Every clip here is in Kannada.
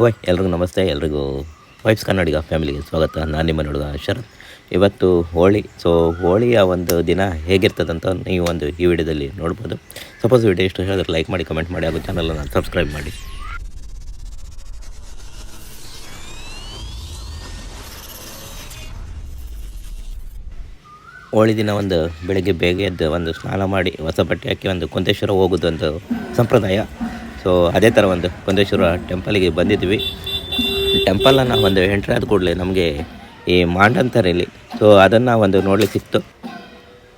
ಓಯ್, ಎಲ್ರಿಗೂ ನಮಸ್ತೆ, ಎಲ್ರಿಗೂ ವೈಫ್ಸ್ ಕನ್ನಡಿಗ ಫ್ಯಾಮಿಲಿಗೆ ಸ್ವಾಗತ. ನಾನು ನಿಮ್ಮ ನೋಡುವ ಶರತ್. ಇವತ್ತು ಹೋಳಿ ಸೊ ಹೋಳಿಯ ಒಂದು ದಿನ ಹೇಗಿರ್ತದಂತ ನೀವು ಒಂದು ಈ ವಿಡಿಯೋದಲ್ಲಿ ನೋಡ್ಬೋದು. ಸಪೋಸ್ ವಿಡಿಯೋ ಇಷ್ಟ ಹೇಳಿದ್ರೆ ಲೈಕ್ ಮಾಡಿ ಕಮೆಂಟ್ ಮಾಡಿ, ಹಾಗೂ ಚಾನಲನ್ನು ಸಬ್ಸ್ಕ್ರೈಬ್ ಮಾಡಿ. ಹೋಳಿ ದಿನ ಒಂದು ಬೆಳಗ್ಗೆ ಬೇಗ ಎದ್ದು ಒಂದು ಸ್ನಾನ ಮಾಡಿ, ಹೊಸ ಬಟ್ಟೆ ಹಾಕಿ ಒಂದು ಕುಂತೇಶ್ವರ ಹೋಗೋದು ಒಂದು ಸಂಪ್ರದಾಯ. ಸೊ ಅದೇ ಥರ ಒಂದು ಕುಂದೇಶ್ವರ ಟೆಂಪಲಿಗೆ ಬಂದಿದ್ವಿ. ಟೆಂಪಲನ್ನು ಒಂದು ಎಂಟ್ರಿ ಆದ ಕೂಡಲೇ ನಮಗೆ ಈ ಮಾಂಡ್ ಅಂತಾರೆ ಇಲ್ಲಿ ಸೊ ಅದನ್ನು ಒಂದು ನೋಡ್ಲಿಕ್ಕೆ ಸಿಕ್ತು.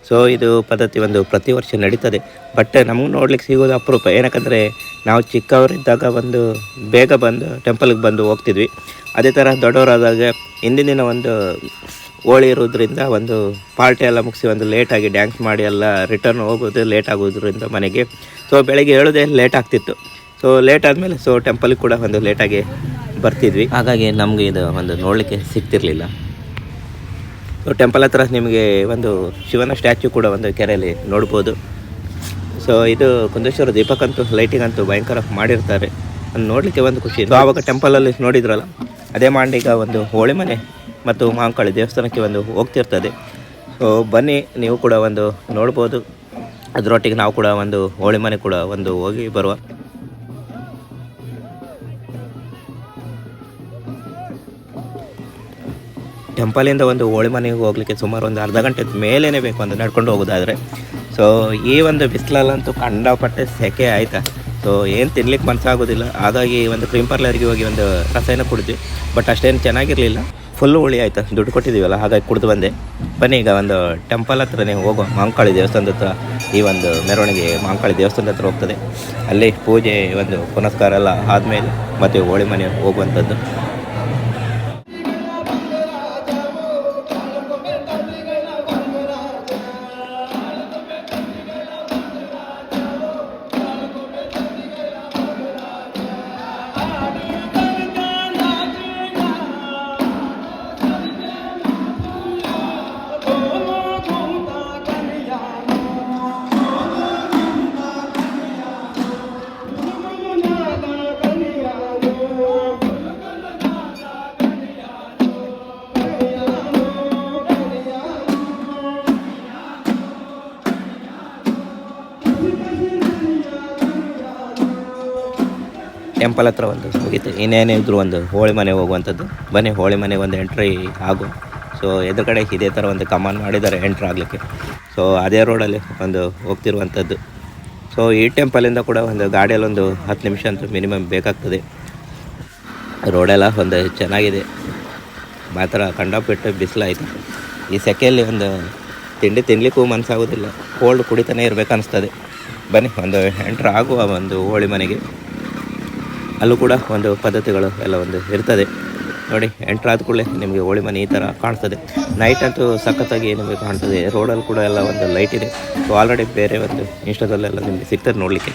ಸೊ ಇದು ಪದ್ಧತಿ ಒಂದು ಪ್ರತಿ ವರ್ಷ ನಡೀತದೆ. ಬಟ್ ನಮಗೆ ನೋಡ್ಲಿಕ್ಕೆ ಸಿಗೋದು ಅಪರೂಪ. ಏನಕ್ಕಂದರೆ, ನಾವು ಚಿಕ್ಕವರಿದ್ದಾಗ ಒಂದು ಬೇಗ ಬಂದು ಟೆಂಪಲ್ಗೆ ಬಂದು ಹೋಗ್ತಿದ್ವಿ. ಅದೇ ಥರ ದೊಡ್ಡವರಾದಾಗ ಹಿಂದಿನ ದಿನ ಒಂದು ಹೋಳಿ ಇರೋದ್ರಿಂದ ಒಂದು ಪಾರ್ಟಿ ಎಲ್ಲ ಮುಗಿಸಿ ಒಂದು ಲೇಟಾಗಿ ಡ್ಯಾನ್ಸ್ ಮಾಡಿ ಎಲ್ಲ ರಿಟರ್ನ್ ಹೋಗೋದು ಲೇಟ್ ಆಗೋದ್ರಿಂದ ಮನೆಗೆ. ಸೊ ಬೆಳಗ್ಗೆ ಹೇಳೋದೇ ಲೇಟ್ ಆಗ್ತಿತ್ತು. ಸೊ ಲೇಟ್ ಆದಮೇಲೆ ಸೊ ಟೆಂಪಲ್ಗೆ ಕೂಡ ಒಂದು ಲೇಟಾಗಿ ಬರ್ತಿದ್ವಿ. ಹಾಗಾಗಿ ನಮಗೆ ಇದು ಒಂದು ನೋಡಲಿಕ್ಕೆ ಸಿಗ್ತಿರಲಿಲ್ಲ. ಸೊ ಟೆಂಪಲ್ ಹತ್ರ ನಿಮಗೆ ಒಂದು ಶಿವನ ಸ್ಟ್ಯಾಚ್ಯೂ ಕೂಡ ಒಂದು ಕೆರೆಯಲ್ಲಿ ನೋಡ್ಬೋದು. ಸೊ ಇದು ಕುಂದೇಶ್ವರ ದೀಪಕ್ಕಂತೂ ಲೈಟಿಂಗ್ ಅಂತೂ ಭಯಂಕರ ಮಾಡಿರ್ತಾರೆ. ಅದು ನೋಡಲಿಕ್ಕೆ ಒಂದು ಖುಷಿ ಸೊ ಆವಾಗ ಟೆಂಪಲಲ್ಲಿ ನೋಡಿದ್ರಲ್ಲ ಅದೇ ಈಗ ಒಂದು ಹೋಳಿ ಮನೆ ಮತ್ತು ಮಾಂಕಾಳಿ ದೇವಸ್ಥಾನಕ್ಕೆ ಒಂದು ಹೋಗ್ತಿರ್ತದೆ. ಸೊ ಬನ್ನಿ ನೀವು ಕೂಡ ಒಂದು ನೋಡ್ಬೋದು. ಅದರೊಟ್ಟಿಗೆ ನಾವು ಕೂಡ ಒಂದು ಹೋಳಿ ಮನೆ ಕೂಡ ಒಂದು ಹೋಗಿ ಬರುವ. ಟೆಂಪಲಿಂದ ಒಂದು ಹೋಳಿ ಮನೆಗೆ ಹೋಗ್ಲಿಕ್ಕೆ ಸುಮಾರು ಒಂದು ಅರ್ಧ ಗಂಟೆ ಮೇಲೇ ಬೇಕು ಒಂದು ನಡ್ಕೊಂಡು ಹೋಗೋದಾದರೆ. ಸೊ ಈ ಒಂದು ಬಿಸಿಲಲ್ಲಂತೂ ಕಂಡಪಟ್ಟೆ ಸೆಕೆ ಆಯ್ತಾ. ಸೊ ಏನು ತಿನ್ಲಿಕ್ಕೆ ಮನಸ್ಸಾಗೋದಿಲ್ಲ ಹಾಗಾಗಿ ಒಂದು ಕ್ರೀಮ್ ಪಾರ್ಲರ್ಗೆ ಹೋಗಿ ಒಂದು ರಸಾಯನ ಕುಡಿದ್ವಿ. ಬಟ್ ಅಷ್ಟೇನು ಚೆನ್ನಾಗಿರಲಿಲ್ಲ. ಫುಲ್ಲು ಹುಳಿ ಆಯ್ತಾ. ದುಡ್ಡು ಕೊಟ್ಟಿದ್ದೀವಲ್ಲ ಹಾಗಾಗಿ ಕುಡಿದು ಬಂದೆ. ಬನ್ನಿ, ಈಗ ಒಂದು ಟೆಂಪಲ್ ಹತ್ರನೇ ಹೋಗೋ ಮಾಂಕಾಳಿ ದೇವಸ್ಥಾನದ ಹತ್ರ, ಈ ಒಂದು ಮೆರವಣಿಗೆ ಮಾಂಕಾಳಿ ದೇವಸ್ಥಾನದ ಹತ್ರ ಹೋಗ್ತದೆ. ಅಲ್ಲಿ ಪೂಜೆ ಒಂದು ಪುನಸ್ಕಾರ ಎಲ್ಲ ಆದಮೇಲೆ ಮತ್ತು ಹೋಳಿ ಮನೆ ಹೋಗುವಂಥದ್ದು. ಟೆಂಪಲ್ ಹತ್ರ ಒಂದು ಮುಗೀತು. ಇನ್ನೇನೇ ಇದ್ರು ಒಂದು ಹೋಳಿ ಮನೆ ಹೋಗುವಂಥದ್ದು. ಬನ್ನಿ, ಹೋಳಿ ಮನೆಗೆ ಒಂದು ಎಂಟ್ರಿ ಆಗು. ಸೊ ಎದುರುಗಡೆ ಇದೇ ಥರ ಒಂದು ಕಮಾನ್ ಮಾಡಿದ್ದಾರೆ ಎಂಟ್ರ್ ಆಗಲಿಕ್ಕೆ. ಸೊ ಅದೇ ರೋಡಲ್ಲಿ ಒಂದು ಹೋಗ್ತಿರುವಂಥದ್ದು. ಸೊ ಈ ಟೆಂಪಲಿಂದ ಕೂಡ ಒಂದು ಗಾಡಿಯಲ್ಲಿ ಒಂದು ಹತ್ತು ನಿಮಿಷ ಅಂತೂ ಮಿನಿಮಮ್ ಬೇಕಾಗ್ತದೆ. ರೋಡೆಲ್ಲ ಒಂದು ಚೆನ್ನಾಗಿದೆ. ಮಾತ್ರ ಕಂಡಾಪಿಟ್ಟು ಬಿಸಿಲಾಯಿತು. ಈ ಸೆಕೆಯಲ್ಲಿ ಒಂದು ತಿಂಡಿ ತಿನ್ನಲಿಕ್ಕೂ ಮನಸ್ಸಾಗೋದಿಲ್ಲ ಕೋಲ್ಡ್ ಕುಡಿತಾನೆ ಇರಬೇಕು ಅನಿಸ್ತದೆ ಬನ್ನಿ, ಒಂದು ಎಂಟ್ರ್ ಆಗುವ ಒಂದು ಹೋಳಿ ಮನೆಗೆ. ಅಲ್ಲೂ ಕೂಡ ಒಂದು ಪದ್ಧತಿಗಳು ಎಲ್ಲ ಒಂದು ಇರ್ತದೆ. ನೋಡಿ, ಎಂಟ್ರ್ ಆದ ಕೂಡಲೇ ನಿಮಗೆ ಹೋಳಿ ಮನೆ ಈ ಥರ ಕಾಣ್ತದೆ. ನೈಟ್ ಅಂತೂ ಸಖತ್ತಾಗಿ ನಿಮಗೆ ಕಾಣ್ತದೆ. ರೋಡಲ್ಲಿ ಕೂಡ ಎಲ್ಲ ಒಂದು ಲೈಟ್ ಇದೆ. ಸೊ ಆಲ್ರೆಡಿ ಬೇರೆ ಒಂದು ಇನ್ಸ್ಟಾದಲ್ಲೆಲ್ಲ ನಿಮಗೆ ಸಿಗ್ತದೆ ನೋಡಲಿಕ್ಕೆ.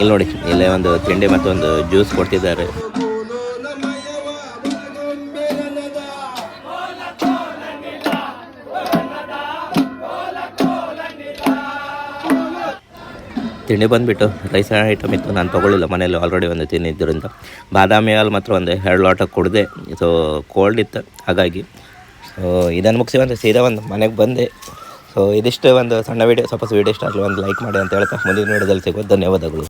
ಇಲ್ಲಿ ನೋಡಿ ಇಲ್ಲೇ ಒಂದು ತಿಂಡಿ ಮತ್ತೊಂದು ಜ್ಯೂಸ್ ಕೊಡ್ತಿದ್ದಾರೆ. ತಿಂಡಿ ಬಂದುಬಿಟ್ಟು ರೈಸ್ ಐಟಮ್ ಇತ್ತು, ನಾನು ತೊಗೊಳ್ಳಿಲ್ಲ ಮನೇಲಿ ಆಲ್ರೆಡಿ ಒಂದು ತಿನ್ನಿದ್ದರಿಂದ ಬಾದಾಮಿ ಹಾಲು ಮಾತ್ರ ಒಂದು, ಎರಡು ಲೋಟ ಕುಡಿದೆ ಸೊ ಕೋಲ್ಡ್ ಇತ್ತು, ಹಾಗಾಗಿ. ಸೊ ಇದನ್ನು ಮುಗಿಸಿ ಒಂದು ಸೀದಾ ಒಂದು ಮನೆಗೆ ಬಂದೆ. ಸೊ ಇದಿಷ್ಟು ಒಂದು ಸಣ್ಣ ವೀಡಿಯೋ ಸಪೋಸ್ ವೀಡಿಯೋ ಇಷ್ಟ ಆಗಲಿ, ಒಂದು ಲೈಕ್ ಮಾಡಿ ಅಂತ ಹೇಳ್ತಾ, ಮುಂದಿನ ವೀಡಿಯೋದಲ್ಲಿ ಸಿಗೋದು ಧನ್ಯವಾದಗಳು.